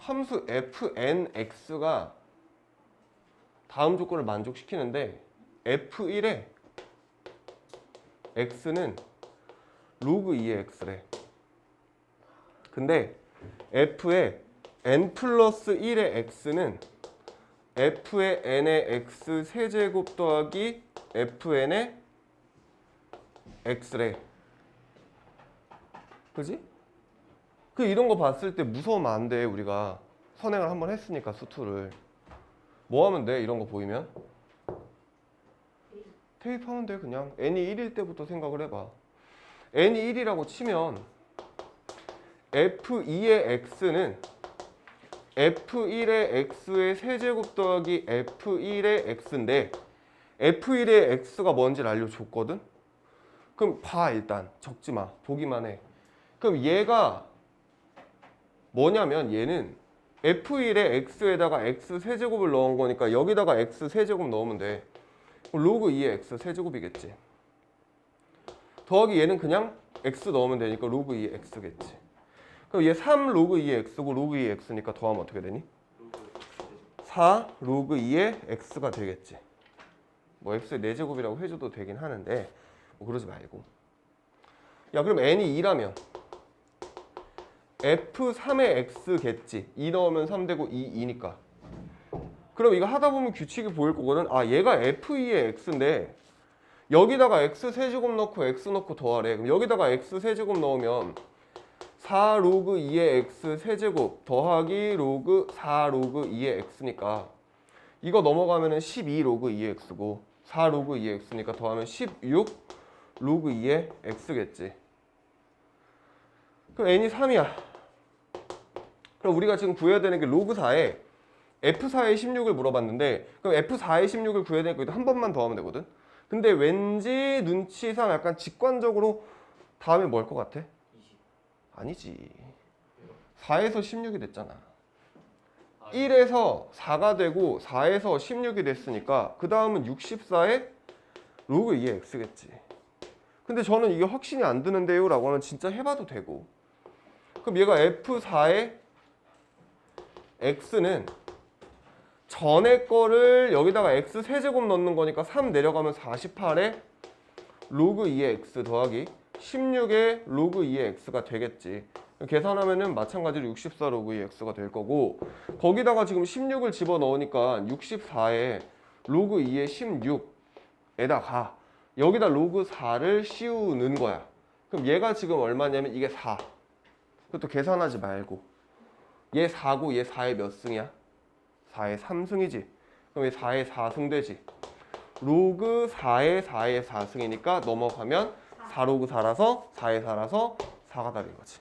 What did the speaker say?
함수 fnx가 다음 조건을 만족시키는데 f1에 x는 로그 2의 x래. 근데 f의 n 플러스 1의 x는 f의 n의 x 세제곱 더하기 fn의 x래. 그지? 그 이런 거 봤을 때 무서우면 안 돼. 우리가 선행을 한번 했으니까 수투를. 뭐 하면 돼? 이런 거 보이면? 대입하면 돼 그냥 n이 1일 때부터 생각을 해봐 n이 1이라고 치면 f2의 x는 f1의 x의 세제곱 더하기 f1의 x인데 f1의 x가 뭔지를 알려줬거든? 그럼 봐 일단 적지 마 보기만 해 그럼 얘가 뭐냐면 얘는 f1의 x에다가 x 세제곱을 넣은 거니까 여기다가 x 세제곱 넣으면 돼 로그 2의 x 세제곱이겠지. 더하기 얘는 그냥 x 넣으면 되니까 로그 2의 x겠지. 그럼 얘 3 로그 2의 x고 로그 2의 x니까 더하면 어떻게 되니? 4 로그 2의 x가 되겠지. 뭐 x의 4제곱이라고 해줘도 되긴 하는데 뭐 그러지 말고. 야 그럼 n이 2라면 f3의 x겠지. 2 넣으면 3 되고 2, 2니까. 그럼 이거 하다 보면 규칙이 보일 거거든. 아, 얘가 F2의 X인데 여기다가 X 세제곱 넣고 X 넣고 더하래. 그럼 여기다가 X 세제곱 넣으면 4 로그 2의 X 세제곱 더하기 로그 4 로그 2의 X니까 이거 넘어가면 은 12 로그 2의 X고 4 로그 2의 X니까 더하면 16 로그 2의 X겠지. 그럼 n이 3이야. 그럼 우리가 지금 구해야 되는 게 로그 4에 F4의 16을 물어봤는데 그럼 F4의 16을 구해야 되니까 한 번만 더 하면 되거든. 근데 왠지 눈치상 약간 직관적으로 다음에 뭘것 같아? 20. 아니지. 4에서 16이 됐잖아. 1에서 4가 되고 4에서 16이 됐으니까 그 다음은 64에 로그 2의 x겠지. 근데 저는 이게 확신이 안 드는데요 라고 하면 진짜 해봐도 되고 그럼 얘가 F4의 x는 전에 거를 여기다가 x 세제곱 넣는 거니까 3 내려가면 48에 로그 2의 x 더하기 16의 로그 2의 x가 되겠지. 계산하면은 마찬가지로 64 로그 2의 x가 될 거고 거기다가 지금 16을 집어 넣으니까 64에 로그 2의 16에다가 여기다 로그 4를 씌우는 거야. 그럼 얘가 지금 얼마냐면 이게 4. 그것도 계산하지 말고 얘 4고 얘 4의 몇 승이야? 4의 3승이지. 그럼 얘 4의 4승 되지. 로그 4의 4의 4승이니까 넘어가면 4 로그 4라서 4의 4라서 4가 답인 거지.